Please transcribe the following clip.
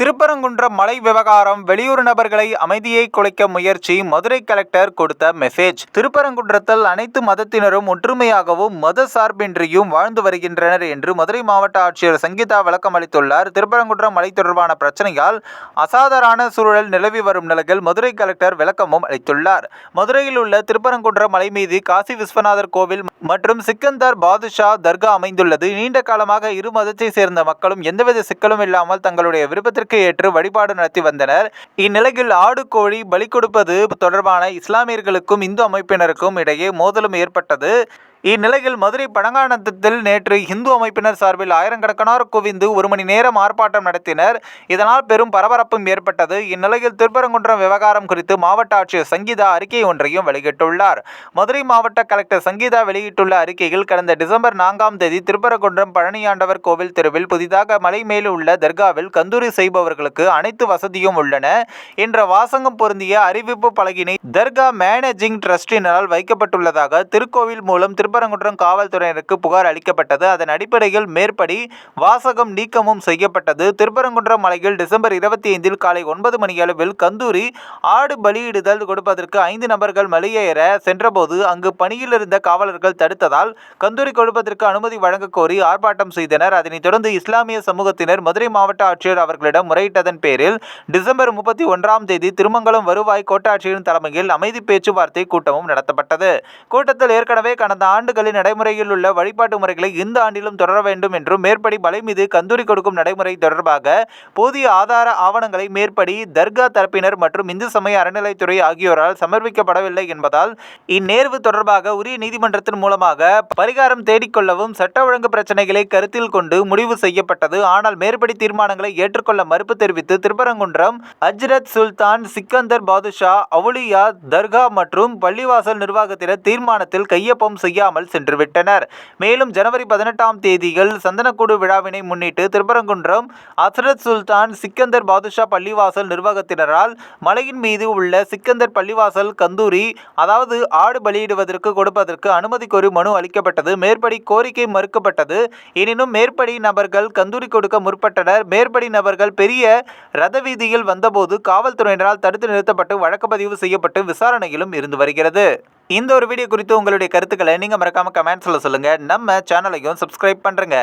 திருப்பரங்குன்றம் மலை விவகாரம் வெளியூர் நபர்களை அமைதியை குலைக்க முயற்சி மதுரை கலெக்டர் கொடுத்த மெசேஜ். திருப்பரங்குன்றத்தில் அனைத்து மதத்தினரும் ஒற்றுமையாகவும் மத சார்பின்றியும் வாழ்ந்து வருகின்றனர் என்று மதுரை மாவட்ட ஆட்சியர் சங்கீதா விளக்கம் அளித்துள்ளார். திருப்பரங்குன்றம் மலை தொடர்பான பிரச்சனையால் அசாதாரண சூழல் நிலவி வரும் நிலையில் மதுரை கலெக்டர் விளக்கமும் அளித்துள்ளார். மதுரையில் உள்ள திருப்பரங்குன்றம் மலை மீது காசி விஸ்வநாதர் கோவில் மற்றும் சிக்கந்தர் பாதுஷா தர்கா அமைந்துள்ளது. நீண்ட காலமாக இரு மதத்தை சேர்ந்த மக்களும் எந்தவித சிக்கலும் இல்லாமல் தங்களுடைய விருப்பத்திற்கு ஏற்று வழிபாடு நடத்தி வந்தனர். இந்நிலையில் ஆடு கோழி பலி கொடுப்பது தொடர்பான இஸ்லாமியர்களுக்கும் இந்து அமைப்பினருக்கும் இடையே மோதலும் ஏற்பட்டது. இந்நிலையில் மதுரை பழங்கானத்தில் நேற்று இந்து அமைப்பினர் சார்பில் ஆயிரக்கணக்கானோர் குவிந்து ஒரு மணி நேரம் ஆர்ப்பாட்டம் நடத்தினர். இதனால் பெரும் பரபரப்பும் ஏற்பட்டது. இந்நிலையில் திருப்பரங்குன்றம் விவகாரம் குறித்து மாவட்ட ஆட்சியர் சங்கீதா அறிக்கை ஒன்றையும் வெளியிட்டுள்ளார். மதுரை மாவட்ட கலெக்டர் சங்கீதா வெளியிட்டுள்ள அறிக்கையில் கடந்த டிசம்பர் நான்காம் தேதி திருப்பரங்குன்றம் பழனியாண்டவர் கோவில் தெருவில் புதிதாக மலை மேல் உள்ள தர்காவில் கந்தூரி செய்பவர்களுக்கு அனைத்து வசதியும் உள்ளன. என்ற வாசகம் பொருந்திய அறிவிப்பு பலகினை தர்கா மேனேஜிங் ட்ரஸ்டினரால் வைக்கப்பட்டுள்ளதாக திருக்கோவில் மூலம் திருப்ப திருப்பரங்குன்றம் காவல்துறையினருக்கு புகார் அளிக்கப்பட்டது. அதன் அடிப்படையில் மேற்படி வாசகம் நீக்கமும் செய்யப்பட்டது. திருப்பரங்குன்றம் மலையில் டிசம்பர் இருபத்தி ஐந்தில் காலை ஒன்பது மணி அளவில் கந்தூரி ஆடு பலியிடுதல் கொடுப்பதற்கு ஐந்து நபர்கள் மலையேற சென்றபோது அங்கு பணியில் இருந்த காவலர்கள் தடுத்ததால் கந்தூரி கொடுப்பதற்கு அனுமதி வழங்க கோரி ஆர்ப்பாட்டம் செய்தனர். அதனைத் தொடர்ந்து இஸ்லாமிய சமூகத்தினர் மதுரை மாவட்ட ஆட்சியர் அவர்களிடம் முறையிட்டதன் பேரில் டிசம்பர் முப்பத்தி ஒன்றாம் தேதி திருமங்கலம் வருவாய் கோட்டாட்சியரின் தலைமையில் அமைதி பேச்சுவார்த்தை கூட்டமும் நடத்தப்பட்டது. கூட்டத்தில் ஏற்கனவே கடந்த ஆண்டுகளில் நடைமுறையில் உள்ள வழிபாட்டு முறைகளை இந்த ஆண்டிலும் தொடர வேண்டும் என்றும் மேற்படி மலை மீது கந்தூரி கொடுக்கும் நடைமுறை தொடர்பாக போதிய ஆதார ஆவணங்களை மேற்படி தர்கா தரப்பினர் மற்றும் இந்து சமய அறநிலைத்துறை ஆகியோரால் சமர்ப்பிக்கப்படவில்லை என்பதால் இந்நேர்வு தொடர்பாக உரிய நீதிமன்றத்தின் மூலமாக பரிகாரம் தேடிக்கொள்ளவும் சட்ட ஒழுங்கு பிரச்சனைகளை கருத்தில் கொண்டு முடிவு செய்யப்பட்டது. ஆனால் மேற்படி தீர்மானங்களை ஏற்றுக்கொள்ள மறுப்பு தெரிவித்து திருப்பரங்குன்றம் அஜ்ரத் சுல்தான் சிக்கந்தர் பாதுஷா அவுலியா தர்கா மற்றும் பள்ளிவாசல் நிர்வாகத்தினர் தீர்மானத்தில் கையொப்பம் செய்ய முடியாமல் சென்றுவிட்டனர். மேலும் ஜனவரி பதினெட்டாம் தேதியில் சந்தனக்கூடு விழாவினை முன்னிட்டு திருப்பரங்குன்றம் அசரத் சுல்தான் சிக்கந்தர் பாதுஷா பள்ளிவாசல் நிர்வாகத்தினரால் மலையின் மீது உள்ள சிக்கந்தர் பள்ளிவாசல் கந்தூரி அதாவது ஆடு பலியிடுவதற்கு கொடுப்பதற்கு அனுமதி கோரி மனு அளிக்கப்பட்டது. மேற்படி கோரிக்கை மறுக்கப்பட்டது. எனினும் மேற்படி நபர்கள் கந்தூரி கொடுக்க முற்பட்டனர். மேற்படி நபர்கள் பெரிய ரத வீதியில் வந்தபோது காவல்துறையினரால் தடுத்து நிறுத்தப்பட்டு வழக்கு பதிவு செய்யப்பட்டு விசாரணையிலும் இருந்து வருகிறது. இந்த ஒரு வீடியோ குறித்து உங்களுடைய கருத்துக்களை நீங்கள் மறக்காமல் கமெண்ட்ஸில் சொல்லுங்கள் நம்ம சேனலையும் சப்ஸ்கிரைப் பண்ணுறங்க